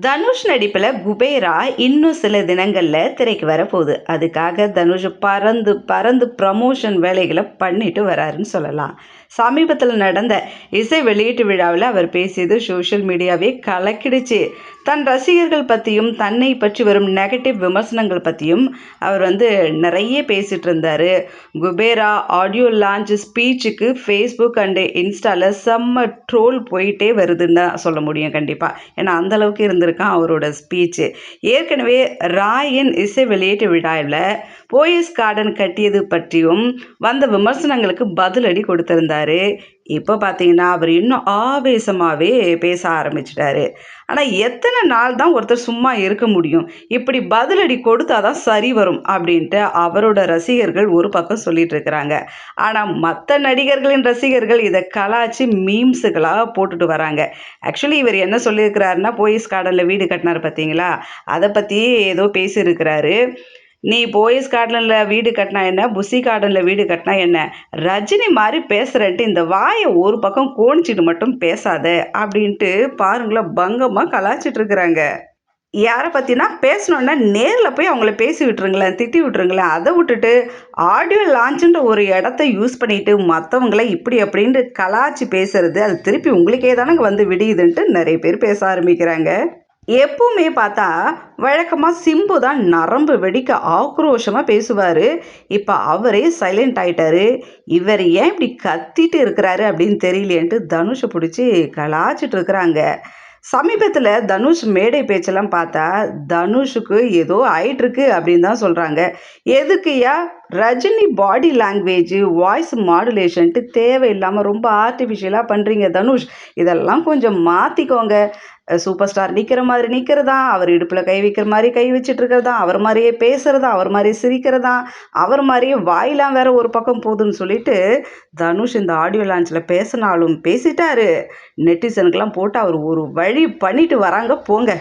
தனுஷ் நடிப்பில் குபேரா இன்னும் சில தினங்களில் திரைக்கு வரப்போகுது. அதுக்காக தனுஷ் பறந்து பறந்து ப்ரமோஷன் வேலைகளை பண்ணிட்டு வராருன்னு சொல்லலாம். சமீபத்தில் நடந்த இசை வெளியீட்டு விழாவில் அவர் பேசியது சோஷியல் மீடியாவே கலக்கிடுச்சு. தன் ரசிகர்கள் பற்றியும் தன்னை பற்றி வரும் நெகட்டிவ் விமர்சனங்கள் பற்றியும் அவர் வந்து நிறைய பேசிகிட்டு இருந்தார். குபேரா ஆடியோ லான்ச் ஸ்பீச்சுக்கு ஃபேஸ்புக் அண்டு இன்ஸ்டாவில் செம்ம ட்ரோல் போயிட்டே வருதுன்னு தான் சொல்ல முடியும் கண்டிப்பாக ஏன்னா அந்தளவுக்கு இருந்திருக்கான் அவரோட ஸ்பீச்சு ஏற்கனவே ராயின் இசை வெளியீட்டு விழாவில் போயஸ் கார்டன் கட்டியது பற்றியும் வந்த விமர்சனங்களுக்கு பதிலடி கொடுத்திருந்தாரு. இப்போ பார்த்தீங்கன்னா அவர் இன்னும் ஆவேசமாகவே பேச ஆரம்பிச்சிட்டாரு. ஆனால் எத்தனை நாள் தான் ஒருத்தர் சும்மா இருக்க முடியும்? இப்படி பதிலடி கொடுத்தா தான் சரி வரும் அப்படின்ட்டு அவரோட ரசிகர்கள் ஒரு பக்கம் சொல்லிட்டு இருக்கிறாங்க. ஆனால் மற்ற நடிகர்களின் ரசிகர்கள் இதை கலாச்சி மீம்ஸுகளாக போட்டுட்டு வராங்க. ஆக்சுவலி இவர் என்ன சொல்லியிருக்கிறாருன்னா போயஸ் கார்டனில் வீடு கட்டினார் பார்த்தீங்களா அதை பற்றி ஏதோ பேசியிருக்கிறாரு. நீ போயஸ் கார்டனில் வீடு கட்டினா என்ன? புசி கார்டனில் வீடு கட்டினா என்ன? ரஜினி மாதிரி பேசுகிறேன்ட்டு இந்த வாயை ஒரு பக்கம் கோணிச்சிட்டு மட்டும் பேசாத அப்படின்ட்டு பாருங்களேன் பங்கமாக கலாச்சிட்டு இருக்கிறாங்க. யாரை பற்றினா பேசணுன்னா நேரில் போய் அவங்கள பேசி விட்டுருங்களேன் திட்டி விட்டுருங்களேன். அதை விட்டுட்டு ஆடியோ லான்ச்சுன்ற ஒரு இடத்த யூஸ் பண்ணிட்டு மற்றவங்கள இப்படி அப்படின்ட்டு கலாச்சி பேசுறது அது திருப்பி உங்களுக்கே தானே வந்து விடியுதுன்ட்டு நிறைய பேர் பேச ஆரம்பிக்கிறாங்க. எப்பவுமே பார்த்தா வழக்கமாக சிம்பு தான் நரம்பு வெடிக்க ஆக்ரோஷமாக பேசுவார். இப்போ அவரே சைலண்ட் ஆகிட்டாரு இவர் ஏன் இப்படி கத்திட்டு இருக்கிறாரு அப்படின்னு தெரியலேன்ட்டு தனுஷை பிடிச்சி கலாச்சிட்டு இருக்கிறாங்க. சமீபத்தில் தனுஷ் மேடை பேச்செல்லாம் பார்த்தா தனுஷுக்கு ஏதோ ஆயிட்டிருக்கு அப்படின்னு தான் சொல்கிறாங்க எதுக்குயா ரஜினி பாடி லாங்குவேஜ் வாய்ஸ் மாடுலேஷன்ட்டு தேவையில்லாமல் ரொம்ப ஆர்டிஃபிஷியலாக பண்ணுறீங்க தனுஷ். இதெல்லாம் கொஞ்சம் மாற்றிக்கோங்க சூப்பர் ஸ்டார் நிற்கிற மாதிரி நிற்கிறதா அவர் இடுப்பில் கை வைக்கிற மாதிரி கை வச்சுட்டு இருக்கிறதா அவர் மாதிரியே பேசுகிறதா அவர் மாதிரியே சிரிக்கிறதா? அவர் மாதிரியே வாயிலாம் வேற ஒரு பக்கம் போகுதுன்னு சொல்லிட்டு தனுஷ் இந்த ஆடியோ லான்ச்சில் பேசினாலும் பேசிட்டாரு. நெட்டிசனுக்கெல்லாம் போட்டு அவர் ஒரு வழி பண்ணிட்டு வராங்க. போங்க.